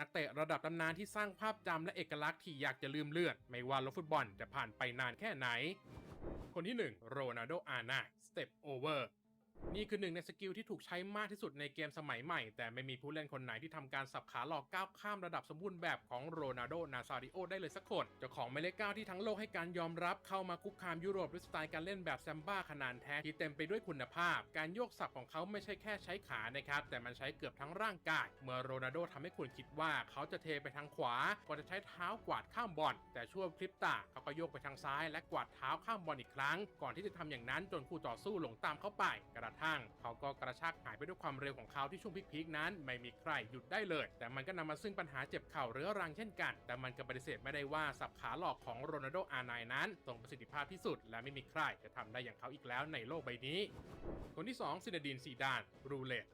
นักเตะระดับตำนานที่สร้างภาพจำและเอกลักษณ์ที่อยากจะลืมเลือน ไม่ว่าโลกฟุตบอลจะผ่านไปนานแค่ไหน คนที่ 1 โรนัลโดอาน่าสเต็ปโอเวอร์ นี่คือหนึ่งในสกิลที่ถูกใช้มากที่สุดในเกมสมัยใหม่ แต่ไม่มีผู้เล่นคนไหนที่ทำการสับขาหลอกก้าวข้ามระดับสมบูรณ์แบบของโรนัลโดนาซาริโอได้เลยสักคน เจ้าของหมเลขเก้าที่ทั้งโลกให้การยอมรับเข้ามาคุกคามยุโรปด้วยสไตล์การเล่นแบบแซมบ้าขนาดแท้ที่เต็มไปด้วยคุณภาพ การโยกสับของเขาไม่ใช่แค่ใช้ขานะครับ แต่มันใช้เกือบทั้งร่างกาย เมื่อโรนัลโดทำให้คุณคิดว่าเขาจะเทไปทางขวาก็จะใช้เท้ากวาดข้ามบอลแต่ช่วงคลิปตาเขาก็โยกไปทางซ้าย และกวาดเท้าข้ามบอลอีกครั้ง ก่อนที่จะทำอย่างนั้นจนคู่ต่อสู้หลงตามเข้าไปกระทั่ง เขาก็กระชากหายไปด้วยความเร็วของเขาที่ช่วงพีคๆนั้น ไม่มีใครหยุดได้เลย แต่มันก็นำมาซึ่งปัญหาเจ็บเข่าเรื้อรังเช่นกัน แต่มันก็ปฏิเสธไม่ได้ว่าสับขาหลอกของโรนัลโดอาร์ไนนั้นทรงประสิทธิภาพที่สุด และไม่มีใครจะทำได้อย่างเขาอีกแล้วในโลกใบนี้ คนที่2ซินเดดินซีดานรูเลต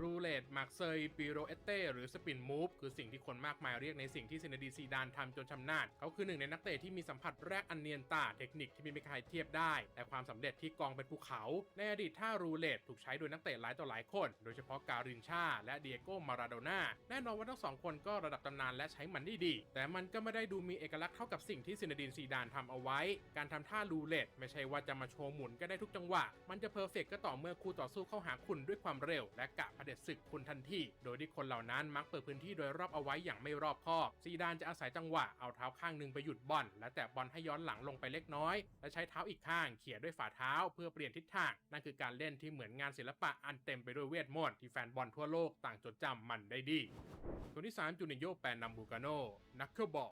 รูเลตมาร์เซยปิโรเอเต้หรือสปินมูฟคือสิ่งที่คนมากมายเรียกในสิ่งที่ซินดีซีดานทำจนชำนาญเขาคือหนึ่งในนักเตะที่มีสัมผัสแรกอันเนียนตาเทคนิคที่ไม่มีใครเทียบได้ และความสำเร็จที่กองเป็นภูเขา ในอดีตท่ารูเลตถูกใช้โดยนักเตะหลายต่อหลายคน โดยเฉพาะการินชาและเดียโกมาราโดน่าแน่นอนว่าทั้งสองคนก็ระดับตำนานและใช้มันได้ดี แต่มันก็ไม่ได้ดูมีเอกลักษณ์เท่ากับสิ่งที่ซินดีซีดานทำเอาไว้ การทำท่ารูเลตไม่ใช่ว่าจะมาโชว์หมุนก็ได้ทุกจังหวะ มันจะเพอร์เฟกก็ต่อเมื่อคู่ต่อสู้เข้าหาคุณด้วยความเร็วและกะเผด็จศึกคุณทันทีโดยที่คนเหล่านั้นมักเปิดพื้นที่โดยรอบเอาไว้อย่างไม่รอบคอบ ซีดานจะอาศัยจังหวะเอาเท้าข้างหนึ่งไปหยุดบอลและแตะบอลให้ย้อนหลังลงไปเล็กน้อย และใช้เท้าอีกข้างเขี่ยด้วยฝ่าเท้าเพื่อเปลี่ยนทิศทาง นั่นคือการเล่นที่เหมือนงานศิลปะอันเต็มไปด้วยเวทมนต์ที่แฟนบอลทั่วโลกต่างจดจำมันได้ดีคนที่3จูนิโยแปนนัมบูกาโนนักเคอร์บอล